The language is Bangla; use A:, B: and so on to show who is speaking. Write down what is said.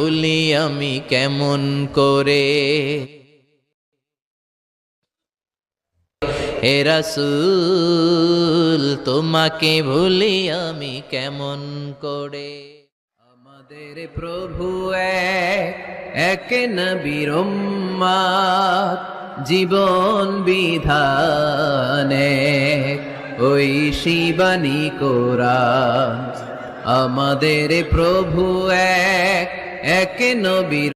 A: ভুলি আমি কেমন করে? হে রাসূল তোমাকে ভুলি আমি কেমন করে? আমাদের প্রভু এক উম্মাত, জীবন বিধানে ওই শিবানী কোরআন আমাদের প্রভু এক এক নবীর